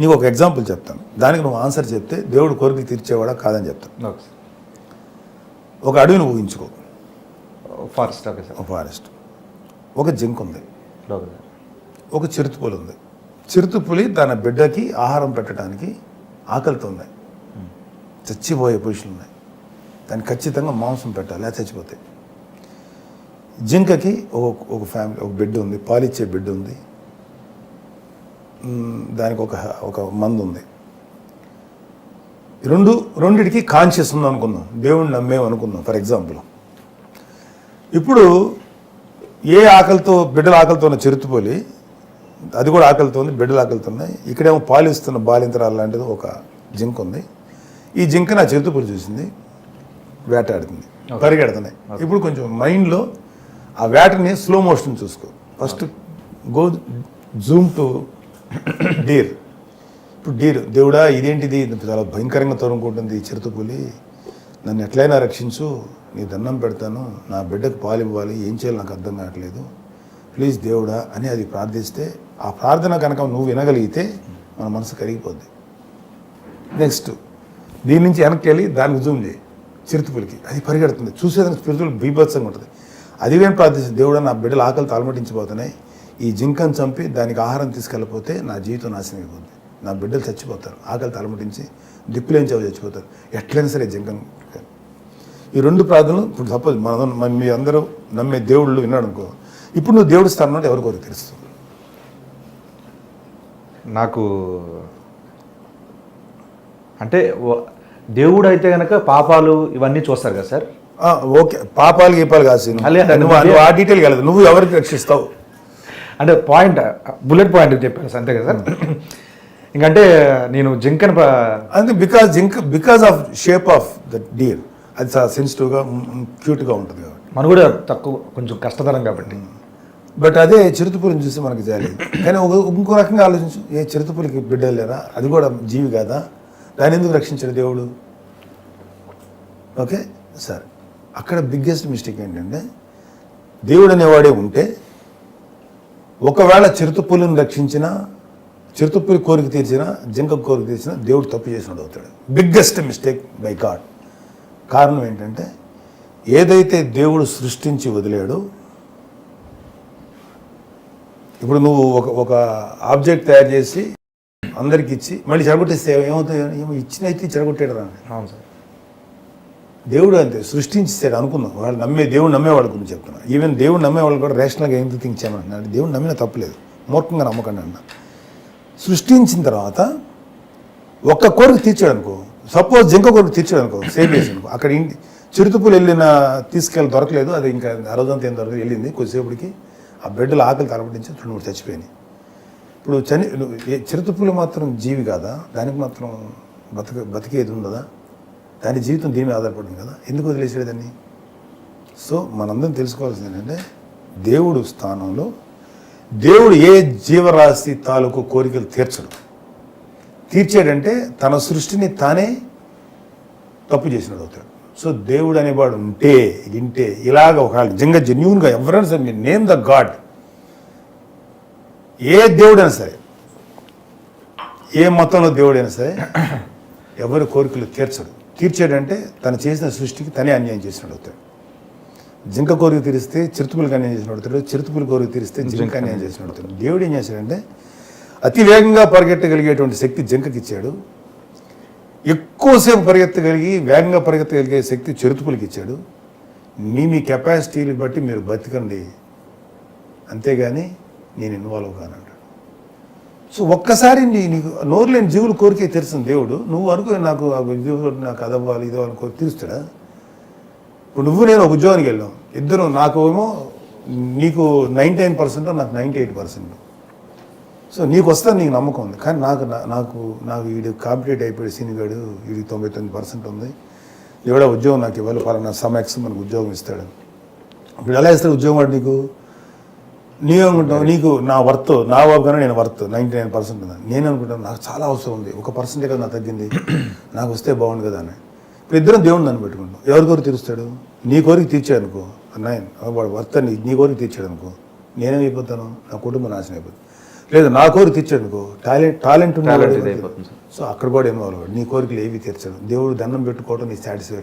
నీకు ఒక ఎగ్జాంపుల్ చెప్తాను. దానికి నువ్వు ఆన్సర్ చెప్తే దేవుడు కోరికలు తీర్చేవాడా కాదని చెప్తాను. ఒక అడవిని ఊహించుకో. Forest forest. ఒక జింక్ ఉంది. ఒక చిరుతుపులి ఉంది. చిరుతుపులి తన బిడ్డకి ఆహారం పెట్టడానికి ఆకలితో ఉంది. చచ్చిపోయే పొజిషన్ ఉన్నాయి దానికి ఖచ్చితంగా మాంసం పెట్టాలి లేదా చచ్చిపోతాయి జింకకి ఒక ఒక ఫ్యామిలీ ఒక బిడ్డ ఉంది పాలిచ్చే బిడ్డ ఉంది. దానికి ఒక ఒక మందు ఉంది రెండు రెండిటికి కాన్షియస్ ఉంది అనుకుందాం దేవుణ్ణి నమ్మేం అనుకుందాం ఫర్ ఎగ్జాంపుల్ ఇప్పుడు ఏ ఆకలితో బిడ్డల ఆకలితో ఉన్న చిరుతుపోలి అది కూడా ఆకలితో ఉంది బిడ్డలు ఆకలితో ఉన్నాయి ఇక్కడేమో పాలిస్తున్న బాలింతరాలు లాంటిది ఒక జింక్ ఉంది. ఈ జింక నా చిరుతుపులు చూసింది వేటాడుతుంది పరిగెడుతున్నాయి ఇప్పుడు కొంచెం మైండ్లో ఆ వేటని స్లో మోషన్ చూసుకో. First go zoom to deer. ఇప్పుడు డీర్. దేవుడా ఇదేంటిది? చాలా భయంకరంగా తరుముకుంటుంది చిరుతపులి నన్ను ఎట్లయినా రక్షించు నీ దండం పెడతాను నా బిడ్డకు పాలు ఇవ్వాలి ఏం చేయాలి నాకు అర్థం కావట్లేదు. ప్లీజ్ దేవుడా అని అది ప్రార్థిస్తే ఆ ప్రార్థన కనుక నువ్వు వినగలిగితే మన మనసు కరిగిపోద్ది. నెక్స్ట్ దీని నుంచి వెనక్కి వెళ్ళి దానికి జూమ్ చేయి. చిరుతపులికి అది పరిగెడుతుంది. చూసేదానికి స్పిరిచువల్ బీభత్సంగా ఉంటుంది. అది ఏం ప్రార్థిస్తుంది దేవుడా నా బిడ్డలు ఆకలి తలమటించిపోతున్నాయి ఈ జింకను చంపి దానికి ఆహారం తీసుకెళ్ళిపోతే నా జీవితం నాశనం అయిపోతుంది నా బిడ్డలు చచ్చిపోతారు. ఆకలి తలమటించి దిక్కులేని చావు చచ్చిపోతారు. ఎట్లయినా సరే జింకను ఈ రెండు ప్రార్థనలు ఇప్పుడు సపోజ్ మన మీ అందరూ నమ్మే దేవుళ్ళు విన్నాడు అనుకో ఇప్పుడు నువ్వు దేవుడి స్థానంలో ఎవరికొరకు తెలుస్తుంది. నాకు అంటే దేవుడు అయితే గనక పాపాలు ఇవన్నీ చూస్తారు కదా సార్? ఓకే. పాపాలు గీపాలు కాసి నువ్వు ఆ డీటెయిల్ వెళ్ళదు నువ్వు ఎవరికి రక్షిస్తావు? అంటే పాయింట్ బుల్లెట్ పాయింట్ చెప్పారు సార్ అంతే కదా సార్? ఇంకంటే నేను జింకన్ ప- అంటే because zinc because of shape of the deer అది చాలా సెన్సిటివ్గా క్యూట్గా ఉంటుంది కాబట్టి. మన కూడా తక్కువ కొంచెం కష్టతరం కాబట్టి. బట్ అదే చిరుతపులిని చూసి మనకి జాలేదు కానీ ఒక ఇంకో రకంగా ఆలోచించు ఏ చిరుతపులికి బిడ్డలు లేరా? అది కూడా జీవి కాదా? దాన్ని ఎందుకు రక్షించాడు దేవుడు? ఓకే సరే. అక్కడ బిగ్గెస్ట్ మిస్టేక్ ఏంటంటే దేవుడు అనేవాడే ఉంటే ఒకవేళ చిరుతపులిని రక్షించిన చిరుతపులి కోరిక తీర్చినా జింక కోరిక తీర్చినా దేవుడు తప్పు చేసినాడు అవుతాడు. బిగ్గెస్ట్ మిస్టేక్ బై గాడ్ కారణం ఏంటంటే ఏదైతే దేవుడు సృష్టించి వదిలాడో ఇప్పుడు నువ్వు ఒక ఒక ఆబ్జెక్ట్ తయారు చేసి అందరికి ఇచ్చి మళ్ళీ చెడగొట్టేస్తే ఏమవుతుంది ఏమో ఇచ్చినైతే అయితే చెడగొట్టాడు అవును సార్. దేవుడు అంతే సృష్టించాడు అనుకుందాం. వాళ్ళు నమ్మే దేవుడు నమ్మేవాళ్ళ గురించి చెప్తున్నా. ఈవెన్ దేవుడు నమ్మేవాళ్ళు కూడా రేషనల్గా ఏం థింక్ చేయమన్నాడు దేవుడు నమ్మిన తప్పలేదు మూర్ఖంగా నమ్మకండి అన్న. సృష్టించిన తర్వాత ఒక్క కోరిక తీర్చాడు అనుకో సపోజ్ జింక కోరిక తీర్చాడు అనుకో సేవ్ చేసి అనుకో అక్కడ ఇంటి చిరుతుపులు వెళ్ళిన తీసుకెళ్ళి దొరకలేదు అది ఇంకా ఆ రోజంతా ఏం దొరకలేదు వెళ్ళింది కొద్దిసేపటికి ఆ బిడ్డలు ఆకలి తలపడించి రెండు మూడు చచ్చిపోయినాయి. ఇప్పుడు చని నువ్వు చిరుతపులు మాత్రం జీవి కాదా? దానికి మాత్రం బతక బతికేది ఉండదా? దాని జీవితం దీని మీద ఆధారపడింది కదా? ఎందుకు వదిలేసాడు దాన్ని? సో మనందరం తెలుసుకోవాల్సింది ఏంటంటే దేవుడు స్థానంలో దేవుడు ఏ జీవరాశి తాలూకు కోరికలు తీర్చడు. తీర్చాడంటే తన సృష్టిని తానే తప్పు చేసినాడు అవుతాడు. సో దేవుడు అనేవాడు ఉంటే వింటే ఇలాగ ఒక నిజంగా జెన్యున్గా ఎవరైనా సరే మీరు నేమ్ ద గాడ్. ఏ దేవుడైనా సరే ఏ మతంలో దేవుడైనా సరే ఎవరి కోరికలు తీర్చడు. తీర్చాడంటే తను చేసిన సృష్టికి తనే అన్యాయం చేసినట్టు అవుతాడు. జింక కోరిక తీరిస్తే చిరుతుపులకు అన్యాయం చేసినట్టు అవుతాడు. చిరుతుపుల కోరిక తీరిస్తే జింక అన్యాయం చేసినట్టు అవుతాడు. దేవుడు ఏం చేశాడంటే అతి వేగంగా పరిగెట్టగలిగేటువంటి శక్తి జింకకి ఇచ్చాడు. ఎక్కువసేపు పరిగెత్తగలిగి వేగంగా పరిగెత్తగలిగే శక్తి చిరుతుపులకి ఇచ్చాడు. మీ మీ కెపాసిటీని బట్టి మీరు బతికండి. అంతేగాని నేను ఇన్వాల్వ్ కానంటాడు సో ఒక్కసారి నీ నీకు నోరు లేని జీవులు కోరికే తెరిచిన దేవుడు. నువ్వు అనుకో నాకు ఆ నాకు అదవ్వాలి అవ్వాలి ఇదో అనుకో తీరుస్తాడా? ఇప్పుడు నువ్వు నేను ఒక ఉద్యోగానికి వెళ్ళాం. ఇద్దరు నాకు ఏమో నీకు నైంటీ నైన్ పర్సెంట్ నాకు నైంటీ ఎయిట్ పర్సెంట్. సో నీకు వస్తా నీకు నమ్మకం ఉంది. కానీ నాకు నాకు నాకు వీడు కాంపిటేట్ అయిపోయాడు సీనిగాడు వీడికి తొంభై తొమ్మిది పర్సెంట్ ఉంది. ఎవడో ఉద్యోగం నాకు ఇవ్వాలి పలానా సమెక్స్ మనకు ఉద్యోగం ఇస్తాడు. ఇప్పుడు ఎలా ఇస్తాడు ఉద్యోగం వాడు నీకు? నీవేమనుకుంటావు నీకు నా వర్త్ నా వర్గానే నేను వర్త్ నైంటీ నైన్ పర్సెంట్ ఉంది నేను అనుకుంటాను నాకు చాలా అవసరం ఉంది. ఒక పర్సెంటే కదా నాకు తగ్గింది. నాకు వస్తే బాగుండు కదా అని. ఇప్పుడు ఇద్దరం దేవుడు నన్ను పెట్టుకుంటాం. ఎవరి కోరిక తీరుస్తాడు? నీ కోరిక తీర్చాడు అనుకో నైన్ వాడు వర్త్ నీ నీ కోరిక తీర్చాడు అనుకో నేనేమైపోతాను నా కుటుంబం నాశనం అయిపోతుంది. లేదు నా కోరిక తీర్చాడు నీకు టాలెంట్ టాలెంట్. సో అక్కడ కూడా ఇన్వాల్వ్ అవ్వడు నీ కోరికలు ఏవి తీర్చాడు? దేవుడు దండం పెట్టుకోవడం నీ సాటిస్ఫాక్షన్